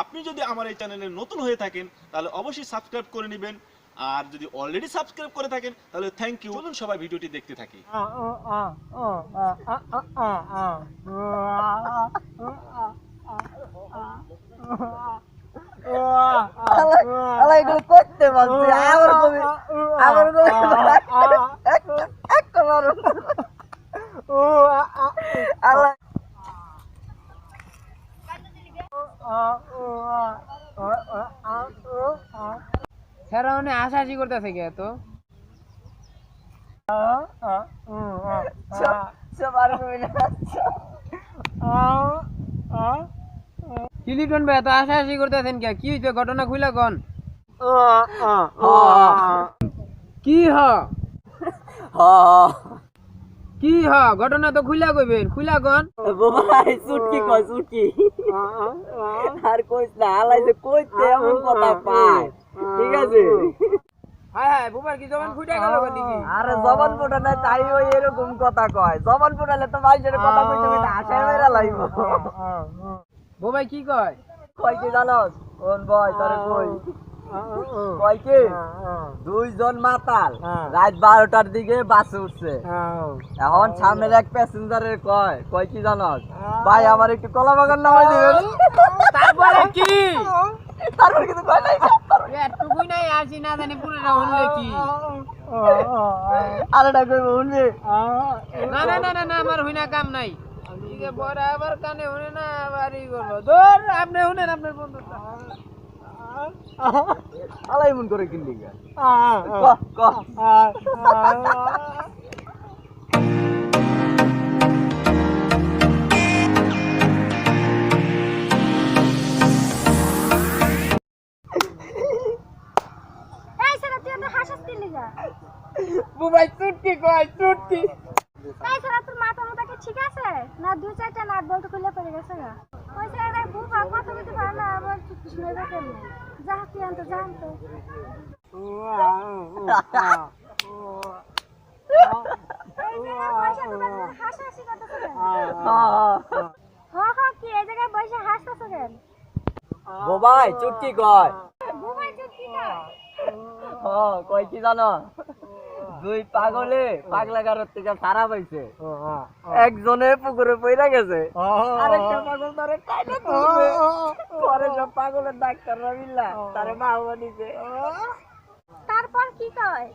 আপনি যদি আমার এই চ্যানেলে নতুন হয়ে থাকেন তাহলে অবশ্যই সাবস্ক্রাইব করে নেবেন। আর যদি অলরেডি সাবস্ক্রাইব করে থাকেন তাহলে থ্যাংক ইউ চলুন সবাই ভিডিওটি দেখতে থাকি। করতে পারছি আবার কবি আবার কবি এক কবার আলা স্যার মানে হাসাহাসি করতেছে কে তো কে ঘটনা খুইলা কোন? কি হ? কি হ? তো খুইলা কইবেন, খুইলা কোন? চুটকি কয় আর কইস না কইতে এমন কথা পায় ঠিক আছে হায় হায় বুবার কি জবান ফুটে গেল দিকে আরে জবান ফোটা না তাই ওই এরকম কথা কয়। জবান ফুটালে তো মানুষের কথা কইতে কইতে আশায় মেরা লাগবো বুবাই কি কয়? কয় কি জানোস? কোন বয় তোর কই? কয় কি দুইজন মাতাল। রাত বারোটার দিকে বাসে উঠছে। এখন সামনের এক প্যাসেঞ্জারের কয়? কয় কি জানোস? ভাই আমার একটু কলা বাগান নামাই দিবেন। তারপরে কি? তারপর কিছু কয় নাই এতটুকুই নাই আসি না জানি পুরোটা হলে কি। আরেটা কইব শুনবি না? না না না আমার হইনা কাম নাই। এদিকে বরাবর কানে শুনে না আবার ই করব। ধর আপনি শুনেন আপনার বন্ধুটা। আলাই মন করে কিনলি ক তুই বুবাই চুটকি কয় চুটকি। এই সারা তোর মাথা মাথা কি ঠিক আছে? না দুই চারটা নাট বলতে খুলে পড়ে গেছে গা। ওই সারা বুবা কথা বলতে পারে না আবার শুনে যাবে আনতো হাসাহাসি করতেছো কেন? হ হ কি এই জায়গায় বসে হাসতেছো কেন বোবাই চুটকি কয়? বুবাই হ কয় কি জানো? দুই পাগলে পাগলা গারত থেকে সারা পাইছে। একজনে পুকুরে পইরা গেছে। আরেকটা পাগল পরে সব পাগলের ডাক্তার রবিল্লা তার মা তারপর কি কয়?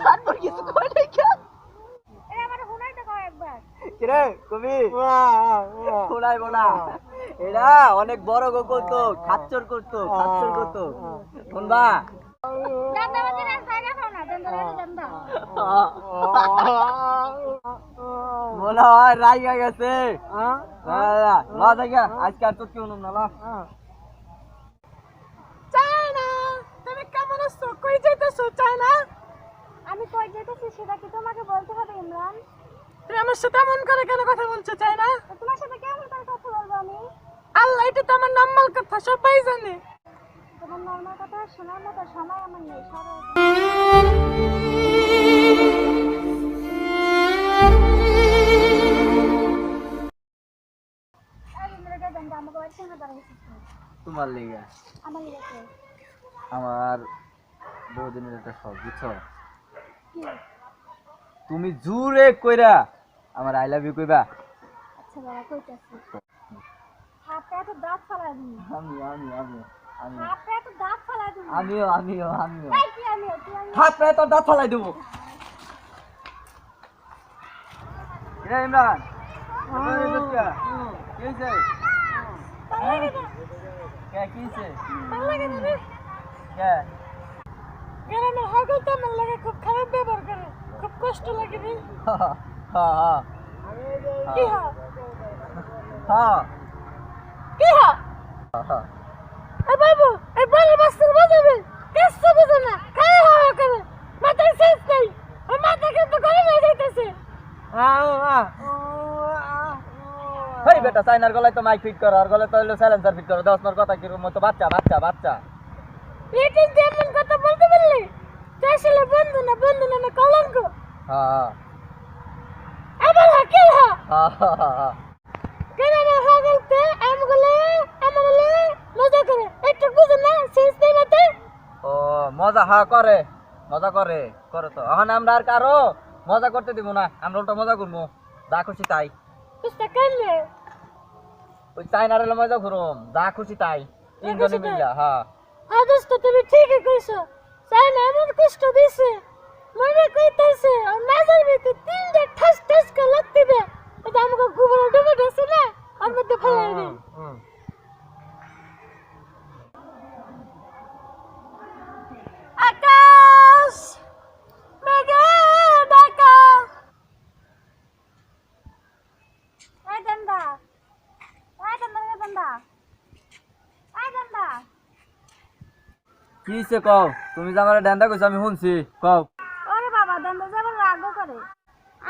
তারপর কিছু কয় নাই কিরে কবি? শোনাইব না এরা অনেক বড় গো করতো খাচ্চর করতো খাচ্চর করতো শুনবা? মনে হয় রাইগা গেছে। আজকে আর তোর কেউ না ল? তুমি কেমন আছো? কই যাইতেছো চায়না? আমি কই যাইতেছি সেটা কি তোমাকে বলতে হবে ইমরান? তুই আমার সাথে এমন করে কেন কথা বলছো চাই না তোমার সাথে কেমন করে কথা বলব আমি? আল্লাহ এটা তো আমার নর্মাল কথা সবাই জানে। তোমার নর্মাল কথা শোনার মতো সময় আমার নেই তোমার লেগে? আমার বহুদিনের একটা শখ বুঝছ? তুমি জুরে কইরা আমার আই লাভ ইউ কইবা। আচ্ছা বাবা কইতাছি। হাতে এত দাঁত আমি আমি আমি। আমিও। আমিও আমিও পায়ে তোর দাঁত ফালাই দেবো। রে। ইমরান? গ্রামের হাগল তো আমার লাগে খুব খারাপ ব্যবহার করে। খুব কষ্ট লাগে রে। হা, হা, হা। কি হয় হা, কি হয় বাবু এই বলে বাস্তব বাজাবে? কিচ্ছু বুঝে না। খাই হাওয়া করে। মাথায় শেষ নেই। ওই মাথা কিন্তু গরম হয়ে যাইতেছে। হেই বেটা চাইনার গলায় তো মাইক ফিট করো আর গলায় তো হলো সাইলেন্সার ফিট করো। দশ কথা কীরকম মতো? বাচ্চা বাচ্চা বাচ্চা। লিটিল তুই এমন কথা বলতে পারলি? তুই আসলে বন্ধু না? বন্ধু নামে কলঙ্ক। হ্যাঁ আবার হাকিল হ্যাঁ হ্যাঁ হ্যাঁ কেন আমার হাগলতে আমগুলো আমগুলো মজা মজা হ্যাঁ করে। মজা করে করে তো। এখন আমরা আর কারও মজা করতে দিব না। আমরা উল্টা মজা করব। যা খুশি তাই। ওই চাইনার হলে মজা করুম। যা খুশি তাই। তিনজনে মিললা হ্যাঁ। তো তুমি ঠিকই কইছো। চাই না এমন কষ্ট দিছে। মনে কইতাছে আর নাজার ভিতরে তিনটা ঠাস ঠাস করে লাগতে দে এটা আমাকে গোবর ডুবে দিছে না? আর মধ্যে ফেলাই দে কি হইছে কও? তুমি যে আমার ড্যান্ডা কইছো আমি শুনছি। কও। ওরে বাবা যে রাগও করে।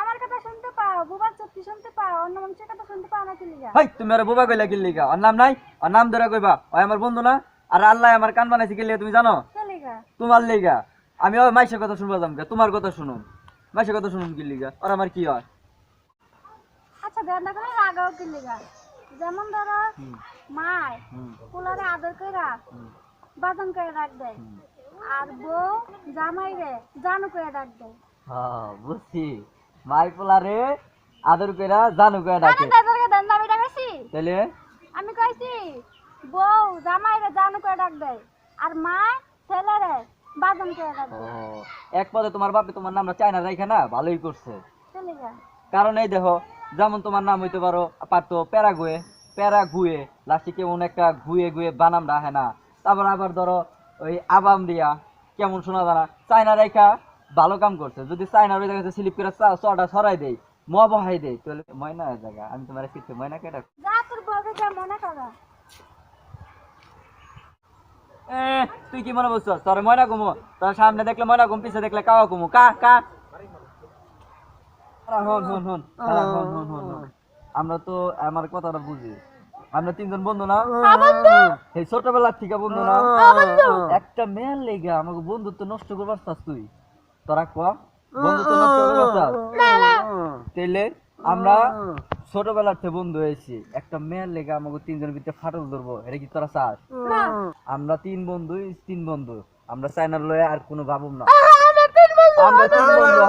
আমার কথা শুনতে পাও বুবার শুনতে পাও অন্য মানুষের কথা শুনতে পাও না কি লিগা? হাই তুমি আর বোবা কইলা কি লিগা? ওর নাম নাই? ওর নাম ধরে কইবা ওই আমার বন্ধু না? আর আল্লাহ আমার কান বানাইছে কি লিগা তুমি জানো? কে লিগা? তোমার লিগা। আমি ওই মাইশের কথা শুনবা যাম তোমার কথা শুনুম। মাইশের কথা শুনুম কি লিগা? আর আমার কি হয়? আচ্ছা গেন্দা করে রাগও কি লিগা? যেমন ধরো মায় পোলারে আদর কইরা করে দেয় আর বউ জামাই রে জানু করে ডাক দেয় হ্যাঁ বুঝছি। মাই পোলা রে আদর কইরা জানু কইরা ডাকে আরে তাদেরকে দেন আমি ডাকাইছি তাইলে? আমি কইছি বউ জামাই রে জানু করে ডাক দেয় আর মা ছেলে রে বাদন করে ডাক দেয় এক পদে তোমার বাপে তোমার নামটা চায়না রাইখে না? ভালোই করছে। চলে যা। কারণ এই দেখো যেমন তোমার নাম হইতে পারো পারতো প্যারাগুয়ে প্যারাগুয়ে লাস্টে কেমন একটা ঘুয়ে ঘুয়ে বানাম রাখে না। তারপর আবার ধরো ওই আবাম দিয়া কেমন শোনা জানা চায়না রেখা ভালো কাম করছে। যদি চায়না ওই জায়গাতে স্লিপ করে চটা সরাই দেই ম বহাই দেই তাহলে ময়না হয়ে জায়গা। আমি তোমার শিখতে ময়না কেটা যা তোর বউকে যা মনে করা তুই কি মনে বলছো তোর ময়না ঘুমো তোর সামনে দেখলে ময়না ঘুম পিছে দেখলে কাওয়া ঘুমো কা কা। হন হন হন হন হন হন। আমরা তো আমার কথাটা বুঝি। আমরা তিনজন বন্ধু না? এই ছোটবেলার থেকে বন্ধু না? একটা মেয়ের লেগে আমাকে বন্ধুত্ব নষ্ট করবার চাস তুই। তোরা কয়া বন্ধুত্ব নষ্ট করবার চাস তাইলে আমরা ছোটবেলার থেকে বন্ধু হয়েছি। একটা মেয়ের লেগে আমাকে তিনজনের ভিতরে ফাটল ধরবো। এটা কি তোরা চাস? আমরা তিন বন্ধু তিন বন্ধু। আমরা চাইনার লয়ে আর কোনো ভাবুম না। আমরা তিন বন্ধু।